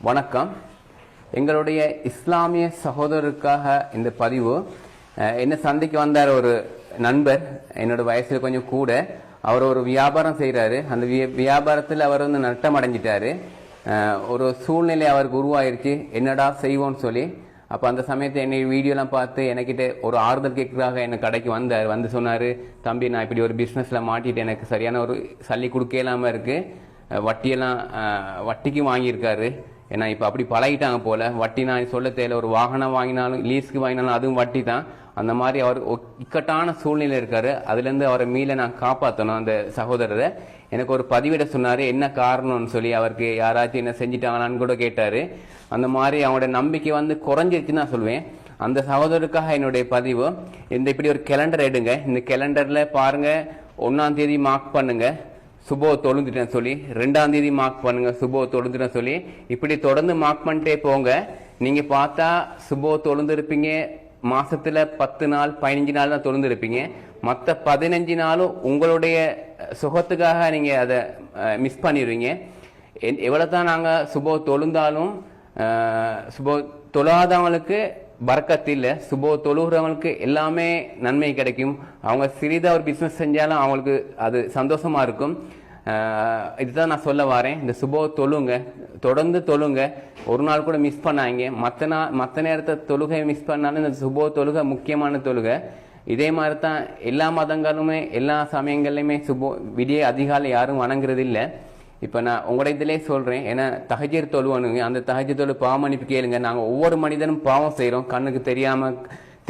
வணக்கம். எங்களுடைய இஸ்லாமிய சகோதரருக்காக இந்த பதிவு என்ன சந்தைக்கு வந்தார் ஒரு நண்பர் என்னோட வயசுல கொஞ்சம் கூட. அவர் ஒரு வியாபாரம் செய்கிறாரு அந்த வியாபாரத்தில் அவர் வந்து நட்டம் அடைஞ்சிட்டாரு ஒரு சூழ்நிலை அவருக்கு உருவாயிருச்சு. என்னடா செய்வோம்னு சொல்லி. அப்போ அந்த சமயத்தை என்னை வீடியோலாம் பார்த்து என்கிட்ட ஒரு ஆறுதல் கேட்குறாக என்னை கடைக்கு வந்தார். வந்து சொன்னார் தம்பி நான் இப்படி ஒரு பிஸ்னஸில் மாட்டிட்டு எனக்கு சரியான ஒரு சல்லி கொடுக்க இல்லாமல் இருக்குது வட்டியெல்லாம் வட்டிக்கு வாங்கியிருக்காரு. ஏன்னா இப்போ அப்படி பழகிட்டாங்க போல. வட்டி நான் சொல்ல தேவையில்ல. ஒரு வாகனம் வாங்கினாலும் லீஸுக்கு வாங்கினாலும் அதுவும் வட்டி தான் அந்த மாதிரி அவர் இக்கட்டான சூழ்நிலை இருக்காரு. அதுலேருந்து அவரை மீள நான் காப்பாற்றணும் அந்த சகோதரரை. எனக்கு ஒரு பதிவிட சொன்னார் என்ன காரணம்னு சொல்லி அவருக்கு யாராச்சும் என்ன செஞ்சிட்டாங்களான்னு கூட கேட்டார். அந்த மாதிரி அவங்களோட நம்பிக்கை வந்து குறைஞ்சிருச்சுன்னு நான் சொல்லுவேன் அந்த சகோதரருக்காக என்னுடைய பதிவு இந்த இப்படி ஒரு கேலண்டர் எடுங்க. இந்த கேலண்டரில் பாருங்க. ஒன்னாம் தேதி மார்க் பண்ணுங்க. சுபோ தொழுந்துட்டேன் சொல்லி ரெண்டாம் தேதி மார்க் பண்ணுங்க சுபோ தொழுந்துட்டேன் சொல்லி. இப்படி தொடர்ந்து மார்க் பண்ணிட்டே போங்க. நீங்க பார்த்தா சுபோ தொழுந்திருப்பீங்க. மாசத்துல பத்து நாள் பதினஞ்சு நாள் தான் தொழுந்திருப்பீங்க. மற்ற பதினஞ்சு நாளும் உங்களுடைய சுகத்துக்காக நீங்க அதை மிஸ் பண்ணிடுவீங்க. என்- எவ்வளவு தான் நாங்க சுபோ தொழுந்தாலும் சுபோ தொழாதவங்களுக்கு பறக்கத்து இல்லை சுபோ தொழுகிறவங்களுக்கு எல்லாமே நன்மை கிடைக்கும். அவங்க சிறிதாக ஒரு பிஸ்னஸ் செஞ்சாலும் அவங்களுக்கு அது சந்தோஷமாக இருக்கும். இதுதான் நான் சொல்ல வரேன். இந்த சுபோ தொழுங்க. தொடர்ந்து தொழுங்க. ஒரு நாள் கூட மிஸ் பண்ணாங்க மற்ற நாள் மற்ற நேரத்தை தொழுகை மிஸ் பண்ணாலும் இந்த சுபோ தொழுகை முக்கியமான தொழுகை. இதே மாதிரி தான் எல்லா மதங்களுமே எல்லா சமயங்கள்லையுமே சுபோ விடிய அதிகாலை யாரும் வணங்குறது இல்லை இப்போ நான் உங்களோட இதிலே சொல்கிறேன் ஏன்னா தகஜர் தொழுவனுங்க அந்த தகஜர் தொழு பாவ மன்னிப்பு கேளுங்க. நாங்கள் ஒவ்வொரு மனிதனும் பாவம் செய்கிறோம் கண்ணுக்கு தெரியாமல்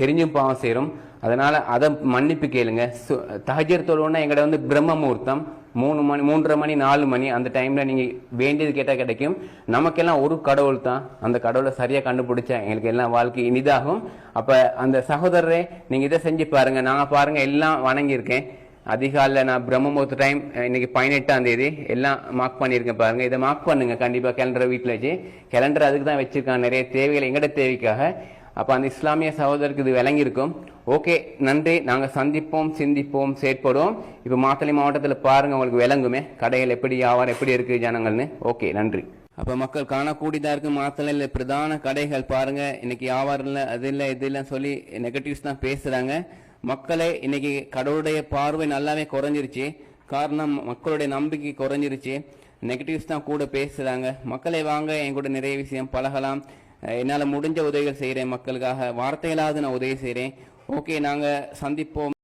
தெரிஞ்சும் பாவம் செய்கிறோம் அதனால் அதை மன்னிப்பு கேளுங்க. சு- தஹஜீர் தொழுவனா எங்களை வந்து பிரம்ம முகூர்த்தம் மூணு மணி மூன்றரை மணி நாலு மணி அந்த டைமில் நீங்கள் வேண்டியது கேட்டால் கிடைக்கும். நமக்கெல்லாம் ஒரு கடவுள் தான். அந்த கடவுளை சரியாக கண்டுபிடிச்சா எங்களுக்கு எல்லாம் வாழ்க்கை இனிதாகும். அப்போ அந்த சகோதரரே நீங்கள் இதை செஞ்சு பாருங்கள் நாங்கள் பாருங்கள் எல்லாம் வணங்கியிருக்கேன். அதிகாலில் நான் பிரம்மமுகூர்த்த டைம் இன்னைக்கு பதினெட்டாம் தேதி எல்லாம் மார்க் பண்ணியிருக்கேன் பாருங்க. இதை மார்க் பண்ணுங்க கண்டிப்பாக கேலண்டரை வீட்டில் வச்சு. கேலண்டர் அதுக்கு தான் வச்சிருக்காங்க நிறைய தேவைகள் எங்கட தேவைக்காக. அப்போ அந்த இஸ்லாமிய சகோதரருக்கு இது விளங்கியிருக்கும். ஓகே நன்றி. நாங்கள் சந்திப்போம் சிந்திப்போம் செயற்படுவோம். இப்போ மாத்தளை மாவட்டத்தில் பாருங்க உங்களுக்கு விளங்குமே. கடைகள் எப்படி வியாபாரம் எப்படி இருக்குது ஜனங்கள்னு. ஓகே நன்றி. அப்போ மக்கள் காணக்கூடியதாக இருக்கு மாத்தளையில் பிரதான கடைகள் பாருங்க. இன்னைக்கு வியாபாரம் இல்லை அது இல்லை இது இல்லைன்னு சொல்லி நெகட்டிவ்ஸ் தான் பேசுகிறாங்க மக்களே இன்னைக்கு கடவுளுடைய பார்வை நல்லாவே குறைஞ்சிருச்சு. காரணம் மக்களுடைய நம்பிக்கை குறைஞ்சிருச்சு. நெகட்டிவ்ஸ் தான் கூட பேசுறாங்க. மக்களை வாங்க என் கூட நிறைய விஷயம் பழகலாம். என்னால் முடிஞ்ச உதவிகள் செய்கிறேன் மக்களுக்காக. வார்த்தைகளாவது நான் உதவி செய்கிறேன் ஓகே நாங்கள் சந்திப்போம்.